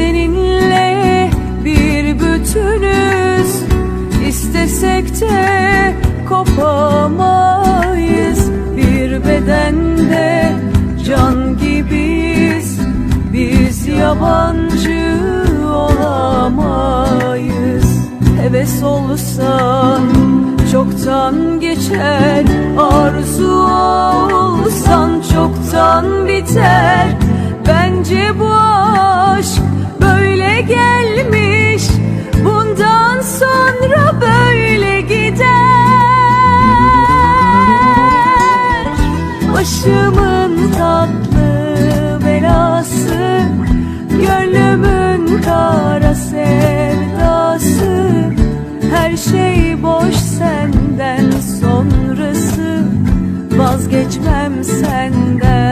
seninle bir bütünüz. İstesek de kopamayız. Bir bedende can gibiyiz. Biz yabancı olamayız. Heves olsan çoktan geçer. Arzu olsan çoktan biter Önce bu aşk böyle gelmiş Bundan sonra böyle gider. Başımın tatlı belası Gönlümün kara sevdası. Her şey boş senden sonrası Vazgeçmem senden.